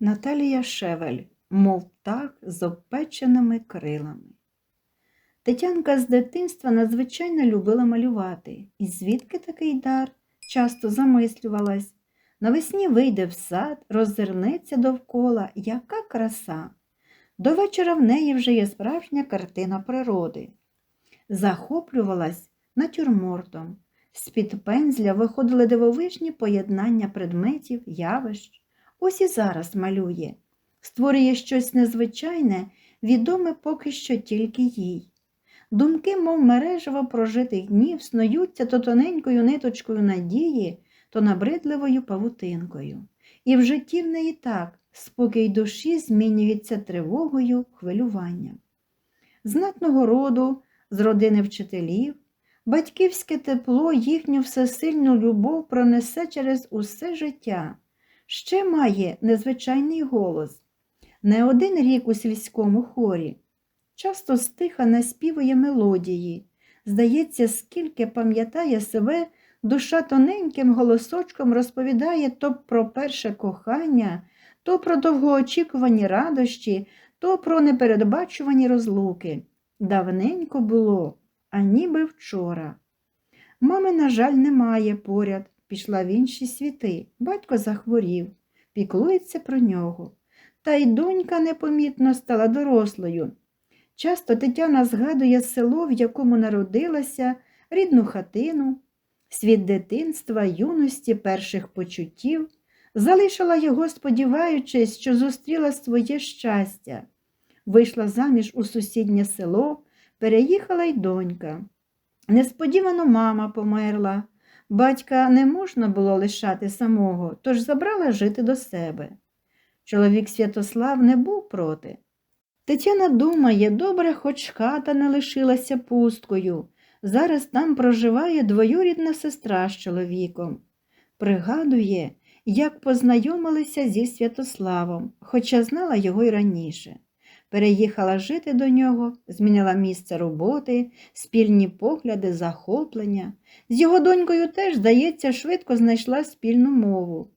Наталія Шевель, мов птах з обпеченими крилами. Тетянка з дитинства надзвичайно любила малювати, і звідки такий дар часто замислювалась. Навесні вийде в сад, роззирнеться довкола, яка краса. До вечора в неї вже є справжня картина природи. Захоплювалась натюрмортом. З-під пензля виходили дивовижні поєднання предметів, явищ. Ось і зараз малює, створює щось незвичайне, відоме поки що тільки їй. Думки, мов мережево прожитих днів, снуються то тоненькою ниточкою надії, то набридливою павутинкою. І в житті в неї так спокій душі змінюється тривогою, хвилюванням. Знатного роду, з родини вчителів, батьківське тепло їхню всесильну любов пронесе через усе життя. Ще має незвичайний голос. Не один рік у сільському хорі. Часто стиха наспівує мелодії. Здається, скільки пам'ятає себе, душа тоненьким голосочком розповідає то про перше кохання, то про довгоочікувані радощі, то про непередбачувані розлуки. Давненько було, а ніби вчора. Мами, на жаль, немає поряд, пішла в інші світи. Батько захворів, піклується про нього. Та й донька непомітно стала дорослою. Часто Тетяна згадує село, в якому народилася, рідну хатину, світ дитинства, юності, перших почуттів, залишила його, сподіваючись, що зустріла своє щастя. Вийшла заміж у сусіднє село, переїхала й донька. Несподівано мама померла. Батька не можна було лишати самого, тож забрала жити до себе. Чоловік Святослав не був проти. Тетяна думає, добре, хоч хата не лишилася пусткою. Зараз там проживає двоюрідна сестра з чоловіком. Пригадує, як познайомилися зі Святославом, хоча знала його й раніше. Переїхала жити до нього, змінила місце роботи, спільні погляди, захоплення. З його донькою теж, здається, швидко знайшла спільну мову.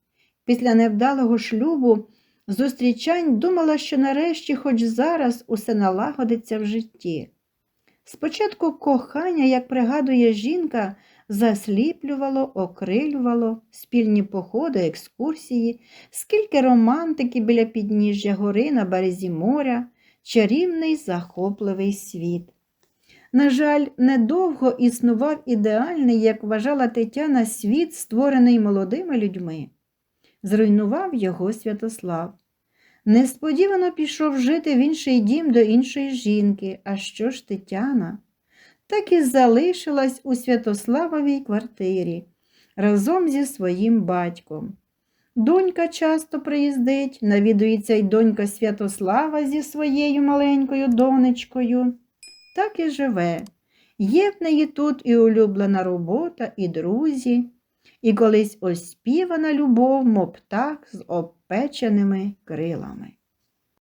Після невдалого шлюбу зустрічань думала, що нарешті, хоч зараз, усе налагодиться в житті. Спочатку кохання, як пригадує жінка, засліплювало, окрилювало, спільні походи, екскурсії, скільки романтики біля підніжжя гори на березі моря, чарівний захопливий світ. На жаль, недовго існував ідеальний, як вважала Тетяна, світ, створений молодими людьми. Зруйнував його Святослав. Несподівано пішов жити в інший дім до іншої жінки. А що ж Тетяна? Так і залишилась у Святославовій квартирі разом зі своїм батьком. Донька часто приїздить, навідується й донька Святослава зі своєю маленькою донечкою. Так і живе. Є в неї тут і улюблена робота, і друзі, і колись оспівана любов, мов птах з обпеченими крилами.